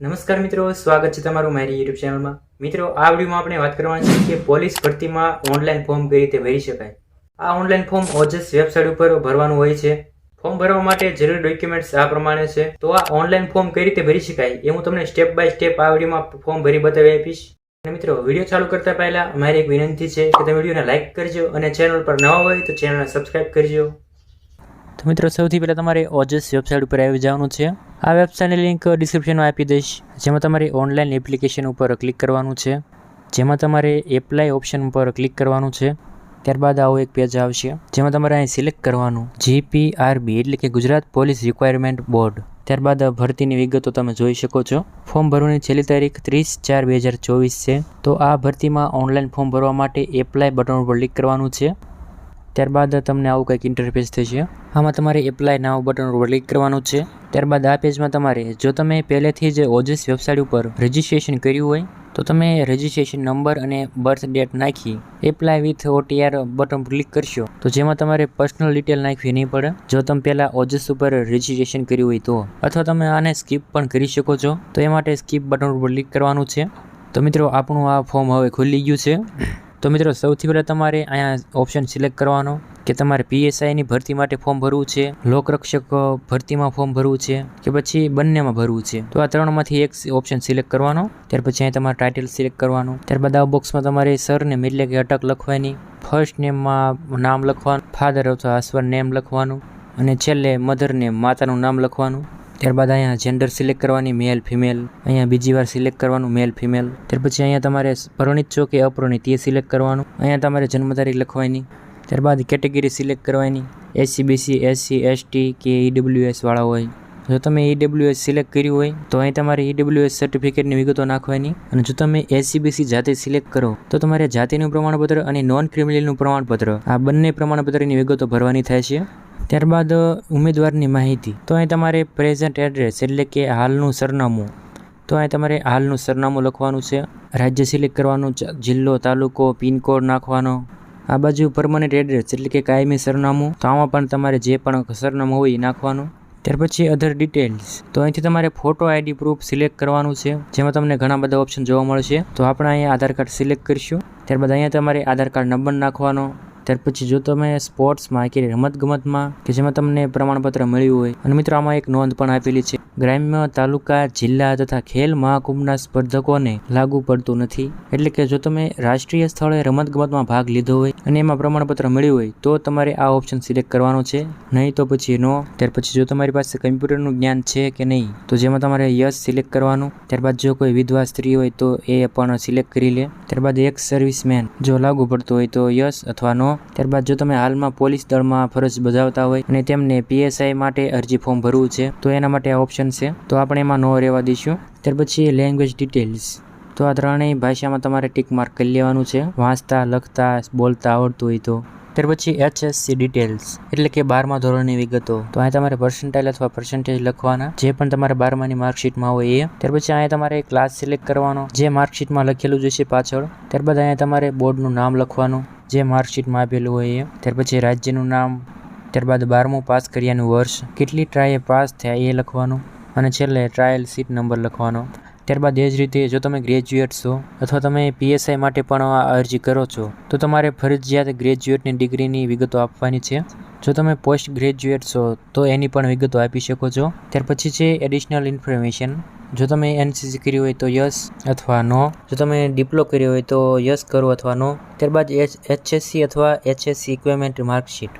નમસ્કાર મિત્રો, સ્વાગત છે તમારું મારી યુટ્યુબ ચેનલમાં મિત્રો, આ વિડીયોમાં આપણે વાત કરવાની છે કે પોલીસ ભરતીમાં ઓનલાઈન ફોર્મ કઈ રીતે ભરી શકાય. આ ઓનલાઈન ફોર્મ ઓજસ વેબસાઇટ ઉપર ભરવાનું હોય છે. ફોર્મ ભરવા માટે જરૂરી ડોક્યુમેન્ટ્સ આ પ્રમાણે છે. તો આ ઓનલાઈન ફોર્મ કઈ રીતે ભરી શકાય એ હું તમને સ્ટેપ બાય સ્ટેપ આ વિડીયોમાં ફોર્મ ભરી બતાવી આપીશ. અને મિત્રો, વીડિયો ચાલુ કરતા પહેલા મારી એક વિનંતી છે કે તમે વિડીયોને લાઇક કરજો અને ચેનલ પર નવા હોય તો ચેનલને સબસ્ક્રાઇબ કરજો. તો મિત્રો, સૌથી પહેલાં તમારે ઓજસ વેબસાઇટ ઉપર આવી જવાનું છે. આ વેબસાઇટની લિંક ડિસ્ક્રિપ્શનમાં આપી દઈશ. જેમાં તમારે ઓનલાઈન એપ્લિકેશન ઉપર ક્લિક કરવાનું છે. જેમાં તમારે એપ્લાય ઓપ્શન ઉપર ક્લિક કરવાનું છે. ત્યારબાદ આવો એક પેજ આવશે. જેમાં તમારે અહીં સિલેક્ટ કરવાનું જીપીઆરબી એટલે કે ગુજરાત પોલીસ રિક્વાયરમેન્ટ બોર્ડ. ત્યારબાદ ભરતીની વિગતો તમે જોઈ શકો છો. ફોર્મ ભરવાની છેલ્લી તારીખ ત્રીસ ચાર બે હજાર ચોવીસ છે. તો આ ભરતીમાં ઓનલાઈન ફોર્મ ભરવા માટે એપ્લાય બટન ઉપર ક્લિક કરવાનું છે. ત્યારબાદ તમને આવું કંઈક ઇન્ટરફેસ થશે આમાં તમારે એપ્લાય નાવ બટન ઉપર ક્લિક કરવાનું છે. ત્યારબાદ આ પેજમાં તમારે, જો તમે પહેલેથી જ ઓજસ વેબસાઇટ ઉપર રજિસ્ટ્રેશન કર્યું હોય, તો તમે રજિસ્ટ્રેશન નંબર અને બર્થ ડેટ નાખી apply with OTR button click કરશો. તો જેમાં તમારે પર્સનલ ડિટેલ નાખવી નહીં પડે. જો તમે પહેલાં ઓજસ ઉપર રજિસ્ટ્રેશન કર્યું હોય તો. અથવા તમે આને સ્કીપ પણ કરી શકો છો. તો એ માટે સ્કીપ બટન ઉપર ક્લિક કરવાનું છે. તો મિત્રો, આપણું આ ફોર્મ હવે ખુલી ગયું છે. તો મિત્રો, સૌથી પહેલાં તમારે અહીંયા ઓપ્શન સિલેક્ટ કરવાનો કે તમારે પીએસઆઈની ભરતી માટે ફોર્મ ભરવું છે લોકરક્ષક ભરતીમાં ફોર્મ ભરવું છે કે પછી બંનેમાં ભરવું છે. તો આ ત્રણમાંથી એક ઓપ્શન સિલેક્ટ કરવાનો, ત્યાર પછી અહીં તમારે ટાઇટલ સિલેક્ટ કરવાનું. ત્યારબાદ આ બોક્સમાં તમારે સરનેમ એટલે કે અટક લખવાની ફર્સ્ટ નેમમાં નામ લખવાનું ફાધર અથવા હસબન્ડ નેમ લખવાનું અને છેલ્લે મધર નેમ માતાનું નામ લખવાનું. ત્યારબાદ અહીંયા જેન્ડર સિલેક્ટ કરવાની મેલ ફિમેલ અહીંયા બીજી વાર સિલેક્ટ કરવાનું મેલ ફિમેલ ત્યાર પછી અહીંયા તમારે પરણિત છો કે અપરણિત, એ સિલેક્ટ કરવાનું. અહીંયા તમારે જન્મ તારીખ લખવાની. ત્યારબાદ કેટેગરી સિલેક્ટ કરવાની. એસસી બીસી એસસી એસટી કે ઈડબ્લ્યુએસ વાળા હોય. જો તમે ઈડબ્લ્યુએસ સિલેક્ટ કર્યું હોય, તો અહીં તમારે ઈડબ્લ્યુએસ સર્ટિફિકેટની વિગતો નાખવાની. અને જો તમે એસસીબીસી જાતે સિલેક્ટ કરો, તો તમારે જાતિનું પ્રમાણપત્ર અને નોન ક્રિમિનલનું પ્રમાણપત્ર. આ બંને પ્રમાણપત્રની વિગતો ભરવાની થાય છે. ત્યારબાદ ઉમેદવારની માહિતી. તો અહીં તમારે પ્રેઝન્ટ એડ્રેસ એટલે કે હાલનું સરનામું. તો અહીં તમારે હાલનું સરનામું લખવાનું છે. રાજ્ય સિલેક્ટ કરવાનું જિલ્લો, તાલુકો, પિનકોડ નાખવાનો. આ બાજુ પરમનન્ટ એડ્રેસ એટલે કે કાયમી સરનામું. તો આમાં પણ તમારે જે પણ સરનામું હોય એ નાખવાનું. ત્યાર પછી અધર ડિટેલ્સ તો અહીંથી તમારે ફોટો આઈડી પ્રૂફ સિલેક્ટ કરવાનું છે. જેમાં તમને ઘણા બધા ઓપ્શન જોવા મળશે. તો આપણે અહીંયા આધાર કાર્ડ સિલેક્ટ કરીશું. ત્યારબાદ અહીંયા તમારે આધાર કાર્ડ નંબર નાખવાનો. ત્યાર પછી જો તમે સ્પોર્ટ્સમાં કે રમતગમતમાં કે જેમાં તમને પ્રમાણપત્ર મળ્યું હોય, અને મિત્રો આમાં એક નોંધ પણ આપેલી છે, ગ્રામ્ય, તાલુકા, જિલ્લા તથા ખેલ મહાકુંભના સ્પર્ધકોને લાગુ પડતું નથી. એટલે કે જો તમે રાષ્ટ્રીય સ્થળે રમતગમતમાં ભાગ લીધો હોય અને એમાં પ્રમાણપત્ર મળ્યું હોય, તો તમારે આ ઓપ્શન સિલેક્ટ કરવાનો છે. નહીં તો પછી નો. ત્યાર પછી જો તમારી પાસે કમ્પ્યુટરનું જ્ઞાન છે કે નહીં, તો જેમાં તમારે યસ સિલેક્ટ કરવાનું. ત્યારબાદ જો કોઈ વિધવા સ્ત્રી હોય, તો એ પણ સિલેક્ટ કરી લે. ત્યારબાદ એક સર્વિસમેન જો લાગુ પડતું હોય, તો યસ અથવા નો. ત્યારબાદ જો તમે હાલમાં પોલીસ દળમાં ફરજ બજાવતા હોય અને તેમને પીએસઆઈ માટે અરજી ફોર્મ ભરવું છે, તો એના માટે આ ઓપ્શન છે. તો આપણે એમાં નો રહેવા દઈશું. ત્યાર પછી લેંગ્વેજ ડિટેલ્સ તો આ ત્રણેય ભાષામાં તમારે ટીક માર્ક કરી લેવાનું છે. વાંચતા, લખતા, બોલતા, આવડતું હોય તો. ત્યાર પછી એચએસસી ડિટેલ્સ એટલે કે બારમા ધોરણની વિગતો. તો અહીં તમારે પર્સન્ટાઇલ અથવા પર્સન્ટેજ લખવાના. જે પણ તમારે બારમાની માર્કશીટમાં હોય એ. ત્યાર પછી અહીંયા તમારે ક્લાસ સિલેક્ટ કરવાનો. જે માર્કશીટમાં લખેલું જોઈશે પાછળ. ત્યારબાદ અહીંયા તમારે બોર્ડનું નામ લખવાનું. જે માર્કશીટમાં આપેલું હોય એ. ત્યાર પછી રાજ્યનું નામ, ત્યારબાદ બારમું પાસ કર્યાનું વર્ષ. કેટલી ટ્રાયે પાસ થયા એ લખવાનું. અને છેલ્લે ટ્રાયલ સીટ નંબર લખવાનો. ત્યારબાદ એ જ રીતે જો તમે ગ્રેજ્યુએટ છો, અથવા તમે પીએસઆઈ માટે પણ આ અરજી કરો છો, તો તમારે ફરજિયાત ગ્રેજ્યુએટની ડિગ્રીની વિગતો આપવાની છે. જો તમે પોસ્ટ ગ્રેજ્યુએટ છો, તો એની પણ વિગતો આપી શકો છો. ત્યાર પછી છે એડિશનલ ઇન્ફોર્મેશન જો તમે એનસીસી કર્યું હોય તો યસ અથવા નો. જો તમે ડિપ્લો કર્યો હોય તો યસ કરો અથવા નો. ત્યારબાદ એચ, એચએસસી અથવા એચએસસી ઇક્વિપમેન્ટ માર્કશીટ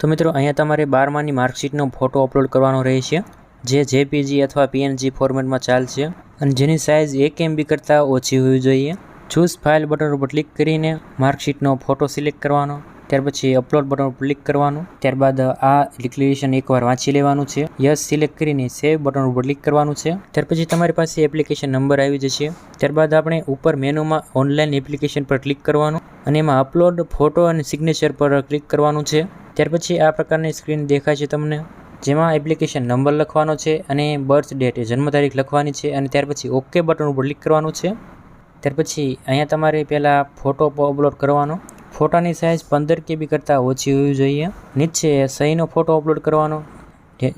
તો મિત્રો, અહીંયા તમારે બારમાની માર્કશીટનો ફોટો અપલોડ કરવાનો રહેશે, જે જેપીજી અથવા પીએનજી ફોર્મેટમાં ચાલશે. અને જેની સાઇઝ એક એમબી કરતાં ઓછી હોવી જોઈએ. ચૂઝ ફાઇલ બટન ઉપર ક્લિક કરીને માર્કશીટનો ફોટો સિલેક્ટ કરવાનો. ત્યાર પછી અપલોડ બટન ઉપર ક્લિક કરવાનું. ત્યારબાદ આ ડિક્લેરેશન એકવાર વાંચી લેવાનું છે. યસ સિલેક્ટ કરીને સેવ બટન ઉપર ક્લિક કરવાનું છે. ત્યાર પછી તમારી પાસે એપ્લિકેશન નંબર આવી જશે. ત્યારબાદ આપણે ઉપર મેનુમાં ઓનલાઈન એપ્લિકેશન પર ક્લિક કરવાનું અને એમાં અપલોડ ફોટો અને સિગ્નેચર પર ક્લિક કરવાનું છે. ત્યાર પછી આ પ્રકારની સ્ક્રીન દેખાય છે તમને. જેમાં એપ્લિકેશન નંબર લખવાનો છે અને બર્થ ડેટ જન્મ તારીખ લખવાની છે અને ત્યાર પછી ઓકે બટન ઉપર ક્લિક કરવાનું છે. ત્યાર પછી અહીંયા તમારે પહેલાં ફોટો અપલોડ કરવાનો. ફોટાની સાઇઝ પંદર કેબી કરતાં ઓછી હોવી જોઈએ. નીચે સહીનો ફોટો અપલોડ કરવાનો.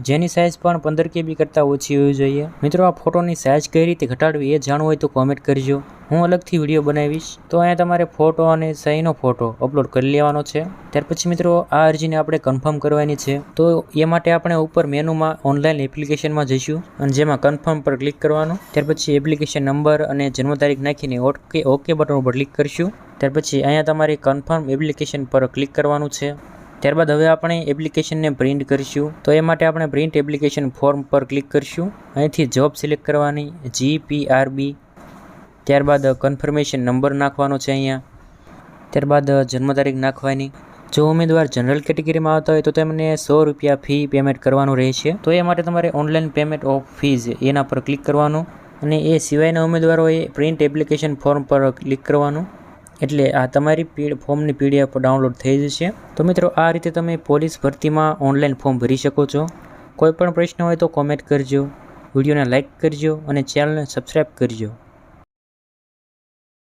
જેની સાઇઝ પણ પંદર કેબી કરતાં ઓછી હોવી જોઈએ. મિત્રો, આ ફોટોની સાઇઝ કઈ રીતે ઘટાડવી એ જાણવું હોય તો કોમેન્ટ કરજો. હું અલગથી વીડિયો બનાવીશ. તો અહીંયા તમારે ફોટો અને સહીનો ફોટો અપલોડ કરી લેવાનો છે. ત્યાર પછી મિત્રો, આ અરજીને આપણે કન્ફર્મ કરવાની છે. તો એ માટે આપણે ઉપર મેનુમાં ઓનલાઈન એપ્લિકેશનમાં જઈશું અને જેમાં કન્ફર્મ પર ક્લિક કરવાનું. ત્યાર પછી એપ્લિકેશન નંબર અને જન્મ તારીખ નાખીને ઓકે ઓકે બટન ઉપર ક્લિક કરશું. ત્યાર પછી અહીંયા તમારે કન્ફર્મ એપ્લિકેશન પર ક્લિક કરવાનું છે. ત્યારબાદ હવે આપણે એપ્લિકેશનને પ્રિન્ટ કરીશું. તો એ માટે આપણે પ્રિન્ટ એપ્લિકેશન ફોર્મ પર ક્લિક કરીશું. અહીંથી જોબ સિલેક્ટ કરવાની જી પી આર બી ત્યારબાદ કન્ફર્મેશન નંબર નાખવાનો છે અહીંયા. ત્યારબાદ જન્મ તારીખ નાખવાની. જો ઉમેદવાર જનરલ કેટેગરીમાં આવતા હોય તો તેમને સો રૂપિયા ફી પેમેન્ટ કરવાનું રહેશે. તો એ માટે તમારે ઓનલાઈન પેમેન્ટ ઓફ ફીઝ એના પર ક્લિક કરવાનું. અને એ સિવાયના ઉમેદવારોએ પ્રિન્ટ એપ્લિકેશન ફોર્મ પર ક્લિક કરવાનું. એટલે આ તમારી પી ફોર્મની પીડીએફ ડાઉનલોડ થઈ જશે. તો મિત્રો, આ રીતે તમે પોલીસ ભરતીમાં ઓનલાઈન ફોર્મ ભરી શકો છો. કોઈ પણ પ્રશ્ન હોય તો કોમેન્ટ કરજો. વિડીયોને લાઇક કરજો અને ચેનલને સબસ્ક્રાઈબ કરજો.